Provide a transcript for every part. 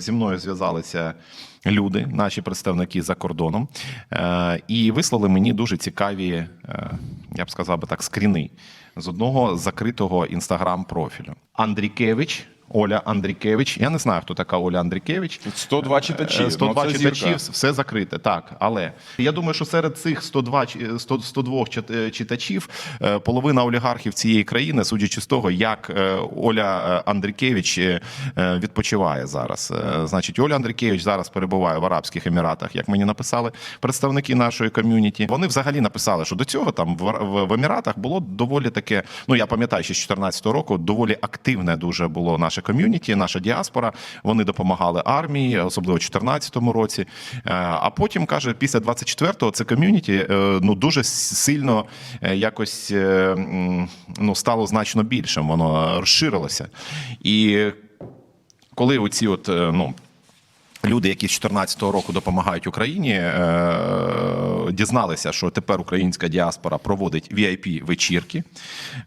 Зі мною зв'язалися люди, наші представники за кордоном, е, і вислали мені дуже цікаві, е, я б сказав би так, скріни з одного закритого інстаграм-профілю. Андрікевич. Оля Андрікевич. Я не знаю, хто така Оля Андрікевич. 102 читачі. Е, 102 ну, читачів, зірка. все закрите. Так, але я думаю, що серед цих 102, чи- 100 102 чит- е, читачів е, половина олігархів цієї країни, судячи з того, як е, Оля е, Андрікевич е, е, відпочиває зараз. Е, Значить, Оля Андрікевич зараз перебуває в Арабських Еміратах, як мені написали представники нашої ком'юніті. Вони взагалі написали, що до цього там в Еміратах було доволі таке. Ну я пам'ятаю, ще з 2014 року доволі активне дуже було наше ком'юніті, наша діаспора. Вони допомагали армії, особливо в 2014 році. Е, А потім каже, після 24-го це ком'юніті е, ну дуже сильно е, якось ну стало значно більшим. Воно розширилося. І коли оці от ну. Люди, які з 2014 року допомагають Україні, е, дізналися, що тепер українська діаспора проводить vip вечірки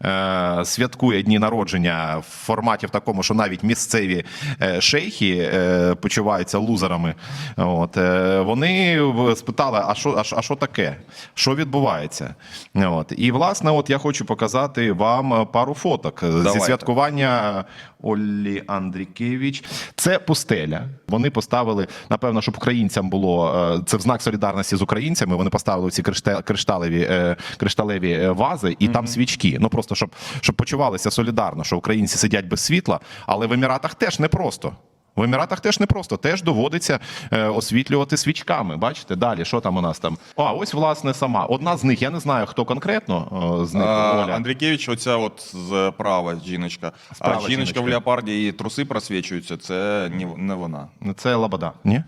е, святкує дні народження в форматі в такому, що навіть місцеві е, шейхи почуваються лузерами. От, вони спитали, а що, а що, а що таке? Що відбувається? От, і, власне, от я хочу показати вам пару фоток зі святкування Оллі Андрікевич. Це пустеля. Вони поставили, напевно, щоб українцям було е, це в знак солідарності з українцями. Вони поставили ці кришталеві, е, кришталеві е, вази і там свічки. Ну просто щоб, щоб почувалися солідарно, що українці сидять без світла, але в Еміратах теж непросто. В Еміратах теж непросто, теж доводиться е, освітлювати свічками. Бачите, далі що там у нас там? А ось власне сама. Одна з них, я не знаю, хто конкретно е, з них. А, Оля. Андрійкевич, оця от зправа жіночка. Справа а жіночка в леопарді і труси просвічуються. Це не вона. Це Лабада. Ні?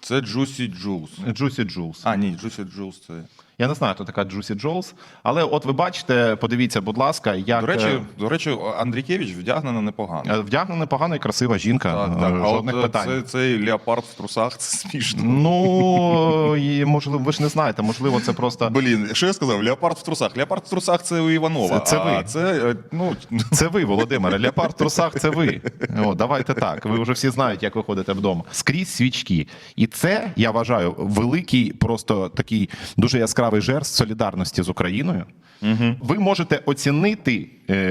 Це Джусі Джулс. Джусі Джулс. А, ні, Джусі Джулс це. Я не знаю, хто така Джусі Джолс, але от ви бачите, подивіться, будь ласка, як До речі, е, до речі, Андрійкевич вдягнена непогано. е, вдягнена погана і красива жінка. Так, е, так. А от питань. це, цей леопард в трусах це смішно. Ну і можливо, ви ж не знаєте, можливо, це просто Блін, що я сказав? Леопард в трусах. Леопард в трусах це у Іванова. Це- це ви. А це, е, ну, це ви, Володимире. Леопард в трусах це ви. О, давайте так. Ви вже всі знаєте, як ви ходите вдома. Скрізь свічки. І це я вважаю великий, просто такий дуже яскравий жерст солідарності з Україною. Ви можете оцінити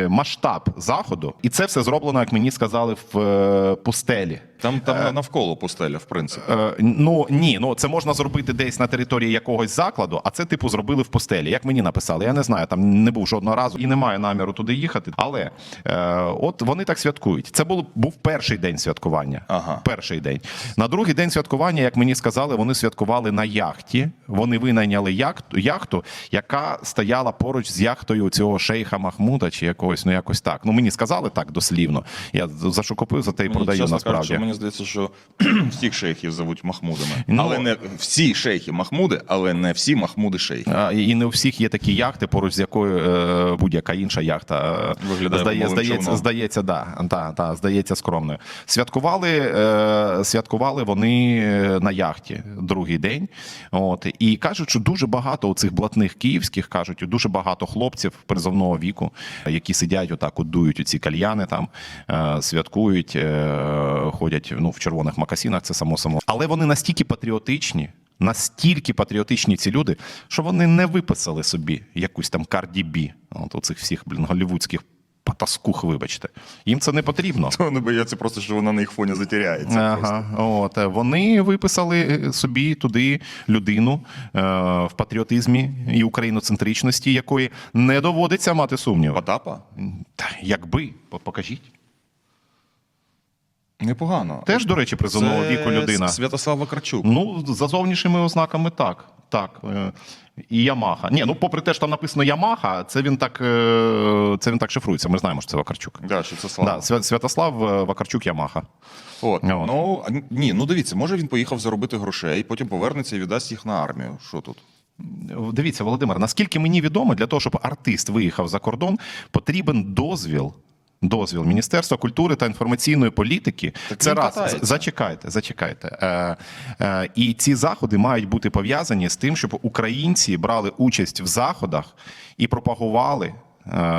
масштаб заходу, і це все зроблено, як мені сказали, в е, пустелі. там, там навколо пустеля, в принципі. Е, ну ні, ну це можна зробити десь на території якогось закладу, а це типу зробили в постелі. Як мені написали, я не знаю, там не був жодного разу і немає наміру туди їхати. Але е, от вони так святкують. Це був, був перший день святкування. Ага. Перший день. На другий день святкування, як мені сказали, вони святкували на яхті. Вони винайняли яхту, яхту, яка стояла поруч з яхтою цього шейха Махмуда чи якогось, ну якось так. Ну мені сказали так дослівно. Я за що купив, за те Мені, продаю чесно насправді. кажучи, мені здається, що всіх шейхів зовуть Махмудами. Ну, але не всі шейхи Махмуди, але не всі Махмуди шейхи. А, І не у всіх є такі яхти, поруч з якою е, будь-яка інша яхта е, Виглядає здає, здається, човном. здається, да, та, та, здається скромною. Святкували, е, святкували вони е, на яхті другий день. От, і кажуть, що дуже багато цих блатних київських кажуть, дуже багато хлопців призовного віку, які сидять отак, от дують оці кальяни там, е, святкують, е, ходять ну, в червоних макасінах, це само само. Але вони настільки патріотичні. Настільки патріотичні ці люди, що вони не виписали собі якусь там кардібі, от оцих всіх блін, голівудських потаскух, вибачте. Їм це не потрібно. Вони бояться просто, що вона на їх фоні затеряється. просто. Ага, от вони виписали е, собі туди людину е, в патріотизмі і україноцентричності, якої не доводиться мати сумніву. Потапа? Та якби покажіть. Непогано. Теж, до речі, призовного віку людина. Святослав Вакарчук. Ну, за зовнішніми ознаками так. Так. е, І Ямаха. Ні, ну попри те, що там написано Ямаха, це він так, е, це він так шифрується. Ми знаємо, що це Вакарчук. Да, що це слава. Да, Свя- Святослав е, Вакарчук Ямаха. От. Ну, от. Ну, ні, ну дивіться, може він поїхав заробити грошей, потім повернеться і віддасть їх на армію. Що тут? Дивіться, Володимир, наскільки мені відомо, для того, щоб артист виїхав за кордон, потрібен дозвіл. Дозвіл Міністерства культури та інформаційної політики. Так це раз катається. зачекайте, зачекайте. Е, е, і ці заходи мають бути пов'язані з тим, щоб українці брали участь в заходах і пропагували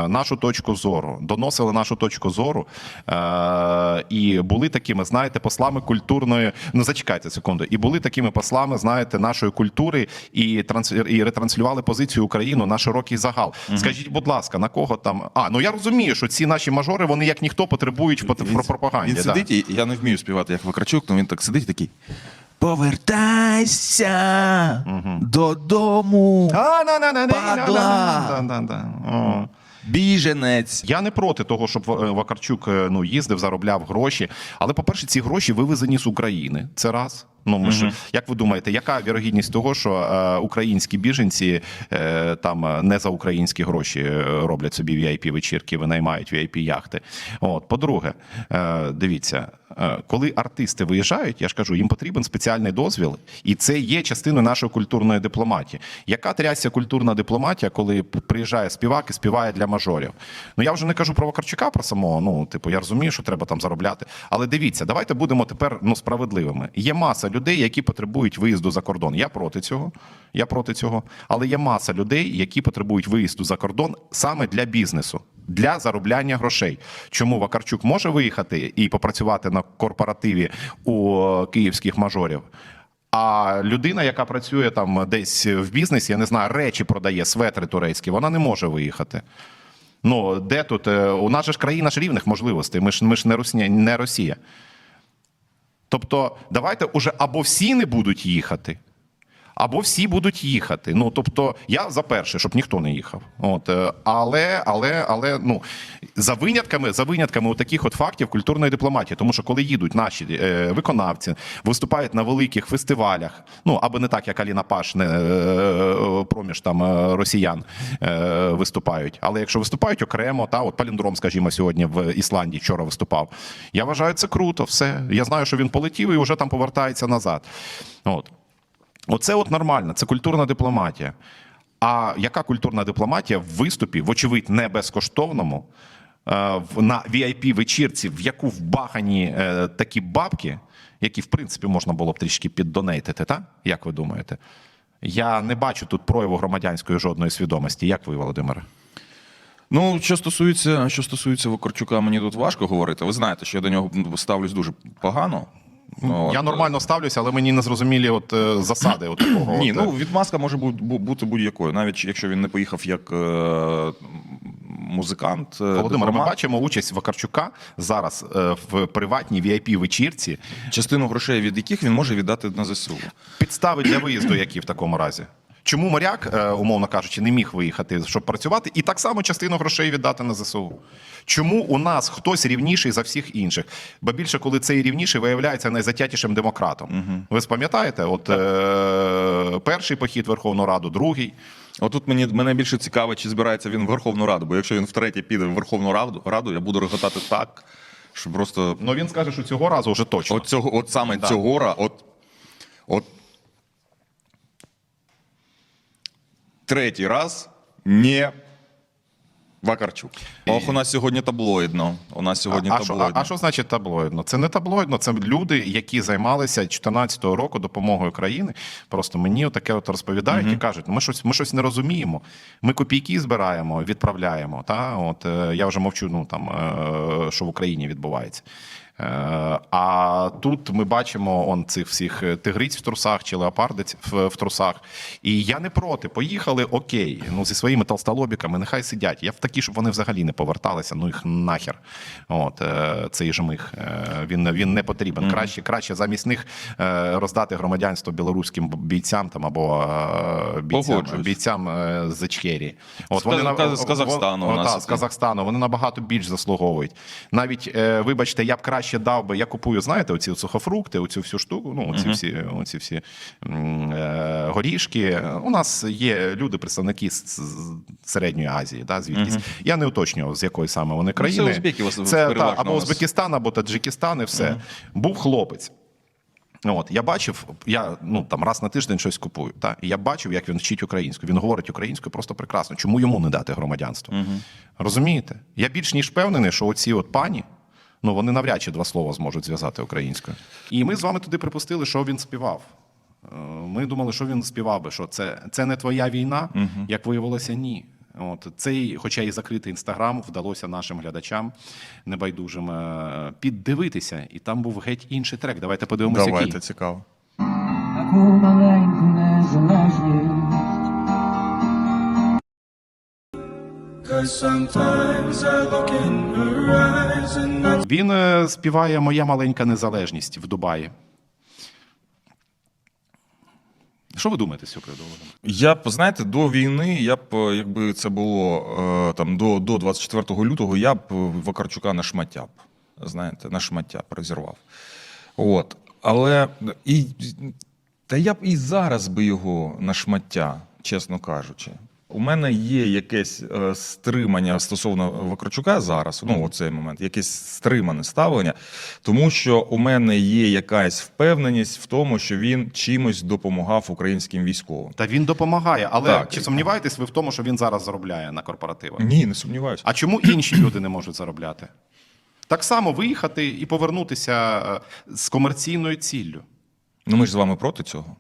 нашу точку зору, доносили нашу точку зору е, і були такими, знаєте, послами культурної. Ну зачекайте секунду, і були такими послами, знаєте, нашої культури і транс і ретранслювали позицію України на широкий загал. Скажіть, будь ласка, на кого там? А ну я розумію, що ці наші мажори вони як ніхто потребують в про пропаганді. Він да. сидить, і я не вмію співати як Вакарчук, але він так сидить і такий. Повертайся додому, А, на, на, на, на, Падла! Біженець. Я не проти того, щоб е, Вакарчук е, ну, їздив, заробляв гроші. Але, по-перше, ці гроші вивезені з України. Це раз. Ну, ми ж, як ви думаєте, яка вірогідність того, що е, українські біженці е, там е, не за українські гроші роблять собі vip вечірки, винаймають vip яхти? От, по-друге, е, дивіться, коли артисти виїжджають, я ж кажу, їм потрібен спеціальний дозвіл, і це є частиною нашої культурної дипломатії. Яка трясся культурна дипломатія, коли приїжджає співак і співає для мажорів? Ну я вже не кажу про Вакарчука, про самого. Ну, типу, я розумію, що треба там заробляти. Але дивіться, давайте будемо тепер ну, справедливими. Є маса людей, які потребують виїзду за кордон. Я проти цього. Я проти цього. Але є маса людей, які потребують виїзду за кордон саме для бізнесу. Для заробляння грошей. Чому Вакарчук може виїхати і попрацювати на корпоративі у київських мажорів? А людина, яка працює там десь в бізнесі, я не знаю, речі продає, светри турецькі, вона не може виїхати. Ну, де тут? е, У нас же ж країна ж рівних можливостей. Ми ж, ми ж не, Росія, не Росія. Тобто, давайте уже або всі не будуть їхати, або всі будуть їхати. Ну тобто, я за перше, щоб ніхто не їхав. От е, але, але, але ну за винятками, за винятками таких от фактів культурної дипломатії, тому що коли їдуть наші е, виконавці, виступають на великих фестивалях, ну аби не так, як Аліна Паш, не е, проміж там е, росіян е, виступають. Але якщо виступають окремо, та от Паліндром, скажімо, сьогодні в Ісландії вчора виступав. Я вважаю, це круто. Все. Я знаю, що він полетів і вже там повертається назад. От. Оце от нормально, це культурна дипломатія. А яка культурна дипломатія в виступі, вочевидь, не безкоштовному, е, на vip вечірці, в яку вбахані е, такі бабки, які, в принципі, можна було б трішки піддонейтити, так? Як ви думаєте? Я не бачу тут прояву громадянської жодної свідомості. Як ви, Володимире? Ну, що стосується, що стосується Вакарчука, мені тут важко говорити. Ви знаєте, що я до нього ставлюсь дуже погано. Ну, Я от, нормально ставлюся, але мені не зрозумілі от, е, засади от такого. Ні, от, ну е, відмазка може бу- бу- бути будь-якою, навіть якщо він не поїхав як е, музикант. е, Володимир, ми дипломат. бачимо участь Вакарчука зараз е, в приватній vip вечірці. частину грошей, від яких він може віддати на ЗСУ. Підстави для виїзду, які в такому разі? Чому моряк, е, умовно кажучи, не міг виїхати, щоб працювати, і так само частину грошей віддати на ЗСУ? Чому у нас хтось рівніший за всіх інших? Бо більше, коли цей рівніший виявляється найзатятішим демократом. Ви спам'ятаєте? От е, перший похід в Верховну Раду, другий. Отут мені мене більше цікаво, чи збирається він в Верховну Раду, бо якщо він втретє піде в Верховну Раду, Раду я буду реготати так, що просто Ну він скаже, що цього разу вже точно. от цього, от саме Да. цього от, от третій раз не Вакарчук. Ох, у нас сьогодні таблоїдно. У нас сьогодні а, а, що, а, таблоїдно. а що значить таблоїдно? Це не таблоїдно, це люди, які займалися 2014 року допомогою країни. Просто мені таке от розповідають і кажуть, ми щось, ми щось не розуміємо. Ми копійки збираємо, відправляємо. Та? От, е, я вже мовчу, ну, там, е, що в Україні відбувається. Е, А тут ми бачимо он цих всіх е, тигриць в трусах чи леопардиць в, в трусах. І я не проти. Поїхали, окей. Ну зі своїми толстолобіками, нехай сидять. Я в такі, щоб вони взагалі не поверталися. Ну їх нахер. От е, цей жмих. Він він не потрібен. Краще, краще замість них роздати громадянство білоруським бійцям там або бійцям, бійцям з Ічкерії. От З Каз- з Казахстану. Вони набагато більш заслуговують. Навіть, вибачте, я б краще дав би, я купую, знаєте, оці сухофрукти, оцю всю штуку, ну, оці всі, оці всі е, горішки. У нас є люди, представники з, Середньої Азії, да, звідкись. Я не уточнював, з якої саме вони країни. Ну, узбеки в- це та, або. Узбекистан, або Таджикистан, і все. Був хлопець. От я бачив, я ну там раз на тиждень щось купую. Та і я бачив, як він вчить українську. Він говорить українською просто прекрасно. Чому йому не дати громадянство? Розумієте? Я більш ніж впевнений, що оці от пані, ну вони навряд чи два слова зможуть зв'язати українською. І ми з вами туди припустили, що він співав. Е, Ми думали, що він співав би, що це, це не твоя війна. Як виявилося, ні. От цей, хоча і закритий інстаграм, вдалося нашим глядачам небайдужим е, піддивитися, і там був геть інший трек. Давайте подивимося. Давайте, який. цікаво. таку маленьку незалежність. Він е, співає Моя маленька незалежність в Дубаї. Що ви думаєте з цього приводу? Я б, знаєте, до війни, я б, е, якби це було е, там до, до 24 лютого, я б Вакарчука на шмаття б, знаєте, на шмаття б розірвав. От. Але і, та я б і зараз би його на шмаття, чесно кажучи. У мене є якесь е, стримання стосовно Вакарчука зараз, ну, у цей момент, якесь стримане ставлення, тому що у мене є якась впевненість в тому, що він чимось допомагав українським військовим. Та він допомагає, але Так. чи сумніваєтесь ви в тому, що він зараз заробляє на корпоративах? Ні, не сумніваюся. А чому інші люди не можуть заробляти? Так само виїхати і повернутися е, з комерційною ціллю. Ну ми ж з вами проти цього.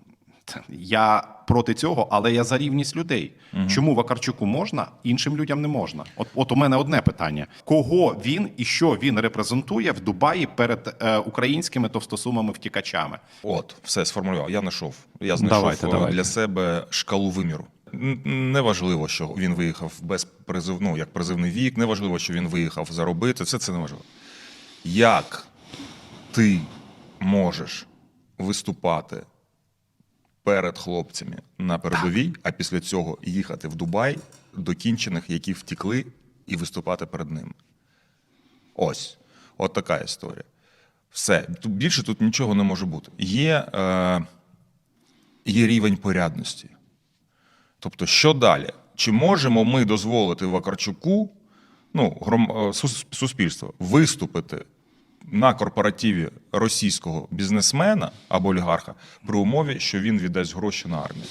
Я проти цього, але я за рівність людей. Чому Вакарчуку можна, іншим людям не можна? От, от у мене одне питання: кого він і що він репрезентує в Дубаї перед е, українськими товстосумами втікачами? От, все сформулював. Я знайшов. Я знайшов Давайте, е, давайте. для себе шкалу виміру. Неважливо, що він виїхав без призив, ну, як призивний вік, неважливо, що він виїхав заробити. Все це неважливо. Як ти можеш виступати перед хлопцями на передовій, а після цього їхати в Дубай до кінчених, які втікли, і виступати перед ними? Ось. От така історія. Все. Більше тут нічого не може бути. Є, е, є рівень порядності. Тобто, що далі? Чи можемо ми дозволити Вакарчуку, ну, гром, е, сус- суспільство, виступити на корпоративі російського бізнесмена або олігарха при умові, що він віддасть гроші на армію?